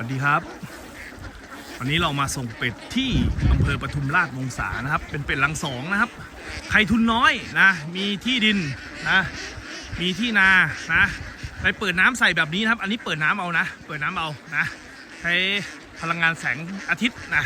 วัสดีครับ วันนี้เรามาส่งเป็ดที่อำเภอปทุมราชวงศานะครับ เป็นเป็ดหลังสองนะครับ ใครทุนน้อยนะ มีที่ดินนะ มีที่นานะไปเปิดน้ำใส่แบบนี้นะครับ อันนี้เปิดน้ำเอานะ เปิดน้ำเอานะ ใช้พลังงานแสงอาทิตย์นะ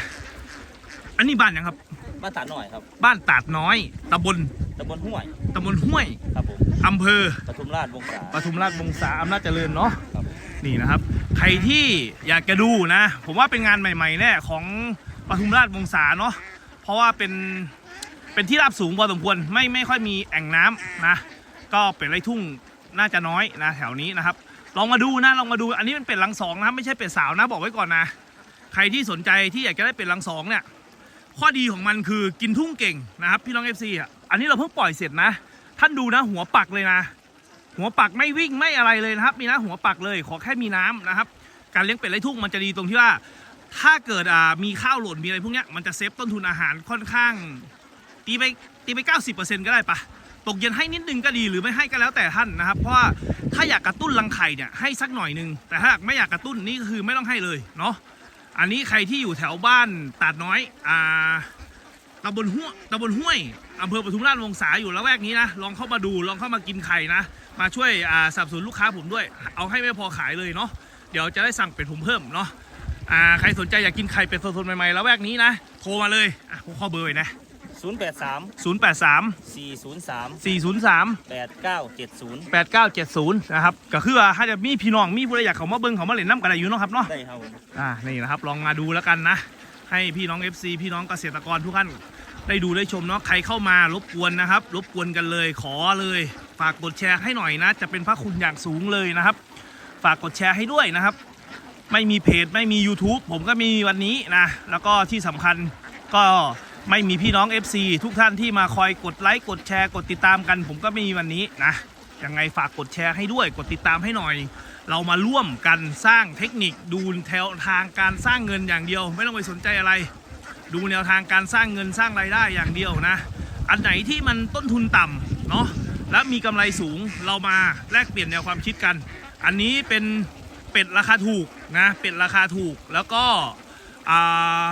อันนี้บ้านยังครับ บ้านตาหน่อยครับ บ้านตาดน้อยตำบลตำบลห้วย ตำบลห้วย ครับผมอำเภอปทุมราชวงศาปทุมราชวงศาอำนาจเจริญเนาะครับนี่นะครับ ใครที่อยากจะดูนะ ผมว่าเป็นงานใหม่ๆแน่ของปทุมราชวงศาเนาะเพราะว่าเป็นเป็นที่ราบสูงพอสมควรไม่ไม่ค่อยมีแอ่งน้ำนะ ก็เป็นไรทุ่งน่าจะน้อยนะแถวนี้นะครับ ลองมาดูนะลองมาดูอันนี้เป็นเป็ดลังสองนะไม่ใช่เป็ดสาวนะบอกไว้ก่อนนะ ใครที่สนใจที่อยากจะได้เป็ดลังสองเนี่ยข้อดีของมันคือกินทุ่งเก่งนะครับพี่น้อง FC อะอันนี้เราเพิ่งปล่อยเสร็จนะ ท่านดูนะหัวปักเลยนะ หัวปักไม่วิ่งไม่อะไรเลยนะครับ มีนะหัวปักเลยขอแค่มีน้ำนะครับ การเลี้ยงเป็ดไร้ทุ่งมันจะดีตรงที่ว่า ถ้าเกิดมีข้าวหล่นมีอะไรพวกนี้มันจะเซฟต้นทุนอาหารค่อนข้าง ตีไปตีไป 90%ก็ได้ปะตกเย็นให้นิดนึงก็ดีหรือไม่ให้ก็แล้วแต่ท่านนะครับ เพราะว่าถ้าอยากกระตุ้นรังไข่เนี่ยให้สักหน่อยนึงแต่ถ้าไม่อยากกระตุ้นนี่คือไม่ต้องให้เลยเนาะอันนี้ใครที่อยู่แถวบ้านตาดน้อยอ่า ตำบลห้วยตำบลห้วยอำเภอปทุมราชวงศาอยู่ละแวกนี้นะ ลองเข้ามาดู ลองเข้ามากินไข่นะ มาช่วยอ่าสนับสนุนลูกค้าผมด้วย เอาให้ไม่พอขายเลยเนาะ เดี๋ยวจะได้สั่งเป็ดผมเพิ่มเนาะอ่าใครสนใจอยากกินไข่เป็ดสดๆใหม่ๆละแวกนี้นะ โทรมาเลยอะผมขอเบอร์ไว้นะ083 083 403 403 8970 8970นะครับก็คือว่าถ้าจะมีพี่น้องมีผู้ใดอยากเขามาเบิ้งเขามาเล่นน้ำกันได้อยู่เนาะครับเนาะได้ครับผมอ่านี่นะครับลองมาดูแล้วกันนะ ให้พี่น้อง FC พี่น้องเกษตรกรทุกท่านได้ดูได้ชมเนาะใครเข้ามารบกวนนะครับ รบกวนกันเลยขอเลย ฝากกดแชร์ให้หน่อยนะ จะเป็นพระคุณอย่างสูงเลยนะครับ ฝากกดแชร์ให้ด้วยนะครับ ไม่มีเพจไม่มี YouTube ผมก็มีวันนี้นะ แล้วก็ที่สำคัญก็ไม่มีพี่น้อง FC ทุกท่านที่มาคอยกดไลค์กดแชร์กดติดตามกัน ผมก็ไม่มีวันนี้นะ ยังไงฝากกดแชร์ให้ด้วย กดติดตามให้หน่อย เรามาร่วมกันสร้างเทคนิคดูแนวทางการสร้างเงินอย่างเดียว ไม่ต้องไปสนใจอะไร ดูแนวทางการสร้างเงินสร้างรายได้อย่างเดียวนะ อันไหนที่มันต้นทุนต่ำเนาะและมีกำไรสูงเรามาแลกเปลี่ยนแนวความคิดกัน อันนี้เป็นเป็ดราคาถูกนะเป็ดราคาถูกแล้วก็อา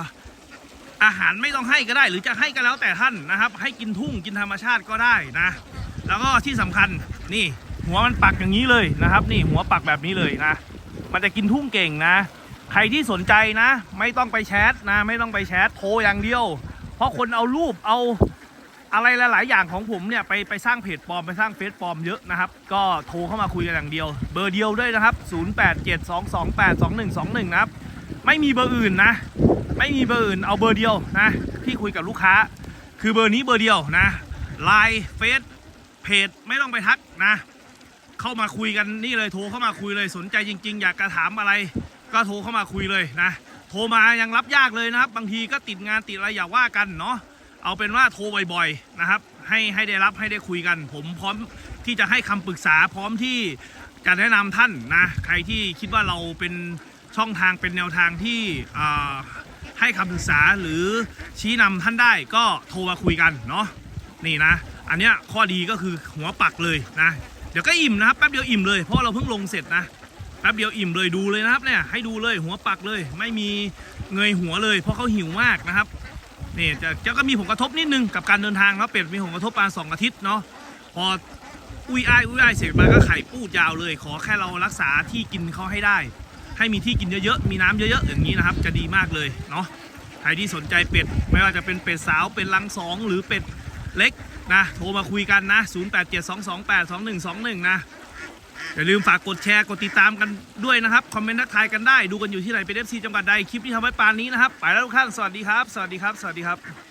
อาหารไม่ต้องให้ก็ได้ หรือจะให้ก็แล้วแต่ท่านนะครับ ให้กินทุ่งกินธรรมชาติก็ได้นะ แล้วก็ที่สำคัญนี่หัวมันปักอย่างนี้เลยนะครับ นี่หัวปักแบบนี้เลยนะ มันจะกินทุ่งเก่งนะ ใครที่สนใจนะ ไม่ต้องไปแชทนะ ไม่ต้องไปแชทโทรอย่างเดียว เพราะคนเอารูปเอาอะไรหลาย ๆ อย่างของผมเนี่ยไปไปสร้างเพจปลอมไปสร้างเฟซปลอมเยอะนะครับ ก็โทรเข้ามาคุยกันอย่างเดียว เบอร์เดียวด้วยนะครับ 0872282121 นะครับ ไม่มีเบอร์อื่นนะ ไม่มีเบอร์อื่นเอาเบอร์เดียวนะที่คุยกับลูกค้า คือเบอร์นี้เบอร์เดียวนะไลน์เฟซ เพจไม่ต้องไปทักนะ เข้ามาคุยกันนี่เลยโทรเข้ามาคุยเลยสนใจจริง ๆ อยากจะถามอะไร ก็โทรเข้ามาคุยเลยนะ โทรมายังรับยากเลยนะครับ บางทีก็ติดงานติดอะไรอย่าว่ากันเนาะเอาเป็นว่าโทรบ่อยๆนะครับ ให้ให้ได้รับให้ได้คุยกัน ผมพร้อมที่จะให้คำปรึกษาพร้อมที่จะแนะนำท่านนะใครที่คิดว่าเราเป็นช่องทางเป็นแนวทางที่ให้คำปรึกษาหรือชี้นำท่านได้ก็โทรมาคุยกันเนาะนี่นะ อันเนี้ยข้อดีก็คือหัวปักเลยนะ เดี๋ยวก็อิ่มนะครับแป๊บเดียวอิ่มเลยเพราะเราเพิ่งลงเสร็จนะแป๊บเดียวอิ่มเลยดูเลยนะครับเนี่ยให้ดูเลยหัวปักเลย ไม่มีเงยหัวเลย เพราะเขาหิวมากนะครับนี่จะจะก็มีผลกระทบนิดนึงกับการเดินทางเนาะเป็ดมีผลกระทบประมาณสองอาทิตย์เนาะพออุ้ยอ้ายอุ้ยอ้ายเสร็จมาก็ไข่ปูดยาวเลย ขอแค่เรารักษาที่กินเขาให้ได้ ให้มีที่กินเยอะๆมีน้ำเยอะๆอย่างนี้นะครับ จะดีมากเลยเนาะใครที่สนใจเป็ด ไม่ว่าจะเป็นเป็ดสาวเป็นลังสองหรือเป็ด เล็กนะโทรมาคุยกันนะ 0872282121 นะ อย่าลืมฝากกดแชร์กดติดตามกันด้วยนะครับ คอมเมนต์ทักทายกันได้ดูกันอยู่ที่ไหนเป็น FC จังหวัดใดคลิปที่ทำไว้ปานนี้นะครับ ไปแล้วทุกท่านสวัสดีครับ สวัสดีครับ สวัสดีครับ